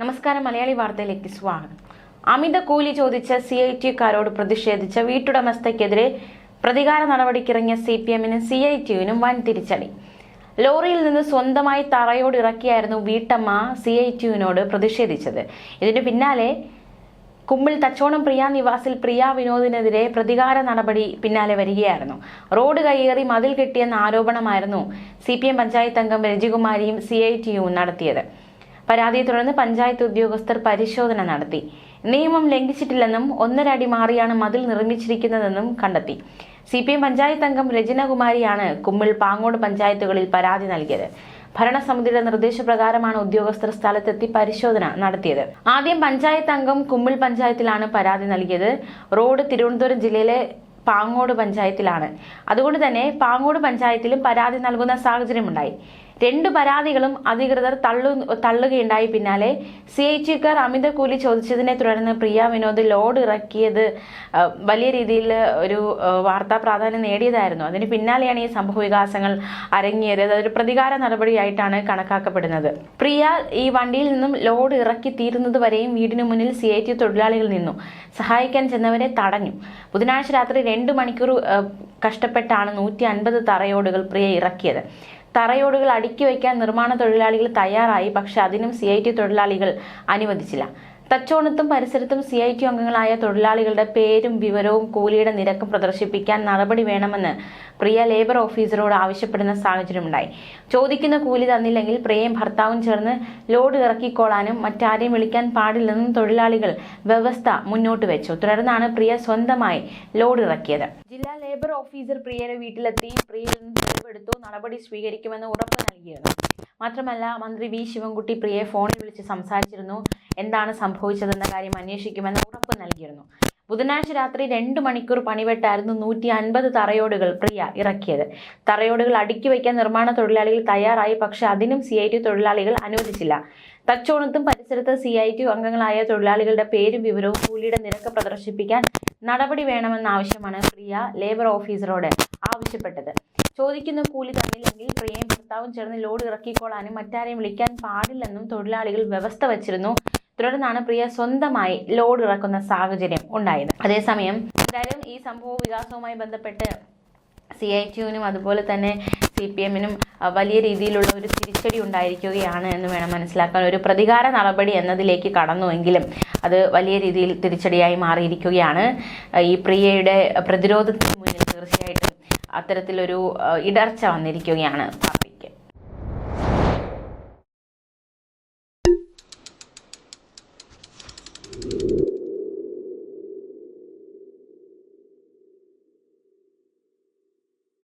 നമസ്കാരം മലയാളി വാർത്തയിലേക്ക് സ്വാഗതം. അമിത കൂലി ചോദിച്ച സി ഐ ടിക്കാരോട് പ്രതിഷേധിച്ച വീട്ടുടമസ്ഥയ്ക്കെതിരെ പ്രതികാര നടപടിക്കിറങ്ങിയ സി പി എമ്മിനും സി ഐ ടിയുവിനും വൻ തിരിച്ചടി ലോറിയിൽ നിന്ന് സ്വന്തമായി തറയോട് ഇറക്കിയായിരുന്നു വീട്ടമ്മ സി ഐ ടിയുവിനോട് പ്രതിഷേധിച്ചത്. ഇതിന് പിന്നാലെ കുമ്പിൾ തച്ചോണം പ്രിയ നിവാസിൽ പ്രിയ വിനോദിനെതിരെ പ്രതികാര നടപടി പിന്നാലെ വരികയായിരുന്നു. റോഡ് കയ്യേറി മതിൽ കിട്ടിയെന്ന ആരോപണമായിരുന്നു സി പി എം പഞ്ചായത്ത് അംഗം രജികുമാരിയും സി ഐ ടിയും നടത്തിയത്. പരാതിയെ തുടർന്ന് പഞ്ചായത്ത് ഉദ്യോഗസ്ഥർ പരിശോധന നടത്തി. നിയമം ലംഘിച്ചിട്ടില്ലെന്നും ഒന്നരടി മാറിയാണ് മതിൽ നിർമ്മിച്ചിരിക്കുന്നതെന്നും കണ്ടെത്തി. സി പി എം പഞ്ചായത്ത് അംഗം രചനകുമാരിയാണ് കുമ്മിൾ പാങ്ങോട് പഞ്ചായത്തുകളിൽ പരാതി നൽകിയത്. ഭരണസമിതിയുടെ നിർദ്ദേശപ്രകാരമാണ് ഉദ്യോഗസ്ഥർ സ്ഥലത്തെത്തി പരിശോധന നടത്തിയത്. ആദ്യം പഞ്ചായത്ത് അംഗം കുമ്മിൾ പഞ്ചായത്തിലാണ് പരാതി നൽകിയത്. റോഡ് തിരുവനന്തപുരം ജില്ലയിലെ പാങ്ങോട് പഞ്ചായത്തിലാണ്. അതുകൊണ്ട് തന്നെ പാങ്ങോട് പഞ്ചായത്തിലും പരാതി നൽകുന്ന സാഹചര്യമുണ്ടായി. രണ്ട് പരാതികളും അധികൃതർ തള്ളു തള്ളുകയുണ്ടായി പിന്നാലെ സി ഐ ടിക്കാർ അമിത കൂലി ചോദിച്ചതിനെ തുടർന്ന് പ്രിയ വിനോദ് ലോഡ് ഇറക്കിയത് വലിയ രീതിയിൽ ഒരു വാർത്താ പ്രാധാന്യം നേടിയതായിരുന്നു. അതിന് പിന്നാലെയാണ് ഈ സംഭവ വികാസങ്ങൾ അരങ്ങേറിയത്. അതൊരു പ്രതികാര നടപടിയായിട്ടാണ് കണക്കാക്കപ്പെടുന്നത്. പ്രിയ ഈ വണ്ടിയിൽ നിന്നും ലോഡ് ഇറക്കി തീരുന്നത് വരെയും വീടിന് മുന്നിൽ സി ഐ ടി തൊഴിലാളികൾ നിന്നു. സഹായിക്കാൻ ചെന്നവരെ തടഞ്ഞു. ബുധനാഴ്ച രാത്രി രണ്ട് മണിക്കൂർ കഷ്ടപ്പെട്ടാണ് നൂറ്റി അൻപത് തറയോടുകൾ പ്രിയ ഇറക്കിയത്. തറയോടുകൾ അടുക്കി വയ്ക്കാൻ നിർമ്മാണ തൊഴിലാളികൾ തയ്യാറായി. പക്ഷേ അതിനും സി ഐ ടി തൊഴിലാളികൾ അനുവദിച്ചില്ല. തച്ചോണത്തും പരിസരത്തും സി ഐ ടി അംഗങ്ങളായ തൊഴിലാളികളുടെ പേരും വിവരവും കൂലിയുടെ നിരക്കും പ്രദർശിപ്പിക്കാൻ നടപടി വേണമെന്ന് പ്രിയ ലേബർ ഓഫീസറോട് ആവശ്യപ്പെടുന്ന സാഹചര്യമുണ്ടായി. ചോദിക്കുന്ന കൂലി തന്നില്ലെങ്കിൽ പ്രിയയും ഭർത്താവും ചേർന്ന് ലോഡ് ഇറക്കിക്കോളാനും മറ്റാരെയും വിളിക്കാൻ പാടില്ലെന്നും തൊഴിലാളികൾ വ്യവസ്ഥ മുന്നോട്ട് വെച്ചു. തുടർന്നാണ് പ്രിയ സ്വന്തമായി ലോഡ് ഇറക്കിയത്. ജില്ലാ ലേബർ ഓഫീസർ പ്രിയയുടെ വീട്ടിലെത്തി പ്രിയയിൽ നിന്ന് തെളിവെടുത്തു നടപടി സ്വീകരിക്കുമെന്ന് ഉറപ്പ് നൽകിയിരുന്നു. മാത്രമല്ല മന്ത്രി വി ശിവൻകുട്ടി പ്രിയയെ ഫോണിൽ വിളിച്ച് സംസാരിച്ചിരുന്നു. എന്താണ് സംഭവിച്ചതെന്ന കാര്യം അന്വേഷിക്കുമെന്ന് ഉറപ്പ് നൽകിയിരുന്നു. ബുധനാഴ്ച രാത്രി രണ്ട് മണിക്കൂർ പണിവെട്ടായിരുന്നു നൂറ്റി അൻപത് തറയോടുകൾ പ്രിയ ഇറക്കിയത്. തറയോടുകൾ അടുക്കി വയ്ക്കാൻ നിർമ്മാണ തൊഴിലാളികൾ തയ്യാറായി പക്ഷെ അതിനും സി ഐ ടി തൊഴിലാളികൾ അനുവദിച്ചില്ല. തച്ചോണത്തും പരിസരത്ത് സി ഐ ടി അംഗങ്ങളായ തൊഴിലാളികളുടെ പേരും വിവരവും കൂലിയുടെ നിരക്ക് പ്രദർശിപ്പിക്കാൻ നടപടി വേണമെന്ന ആവശ്യമാണ് പ്രിയ ലേബർ ഓഫീസറോട് ആവശ്യപ്പെട്ടത്. ചോദിക്കുന്ന കൂലി തന്നില്ലെങ്കിൽ പ്രിയയും ഭർത്താവും ചേർന്ന് ലോഡ് ഇറക്കിക്കോളാനും മറ്റാരെയും വിളിക്കാൻ പാടില്ലെന്നും തൊഴിലാളികൾ വ്യവസ്ഥ വച്ചിരുന്നു. തുടർന്നാണ് പ്രിയ സ്വന്തമായി ലോഡ് ഇറക്കുന്ന സാഹചര്യം ഉണ്ടായത്. അതേസമയം എന്തായാലും ഈ സംഭവ വികാസവുമായി ബന്ധപ്പെട്ട് സി ഐ ടിയുവിനും അതുപോലെ തന്നെ സി പി എമ്മിനും വലിയ രീതിയിലുള്ള ഒരു തിരിച്ചടി ഉണ്ടായിരിക്കുകയാണ് എന്ന് വേണം മനസ്സിലാക്കാൻ. ഒരു പ്രതികാര നടപടി എന്നതിലേക്ക് കടന്നുവെങ്കിലും അത് വലിയ രീതിയിൽ തിരിച്ചടിയായി മാറിയിരിക്കുകയാണ്. ഈ പ്രിയയുടെ പ്രതിരോധത്തിന് മുന്നിൽ തീർച്ചയായിട്ടും അത്തരത്തിലൊരു ഇടർച്ച വന്നിരിക്കുകയാണ്. പാർട്ടി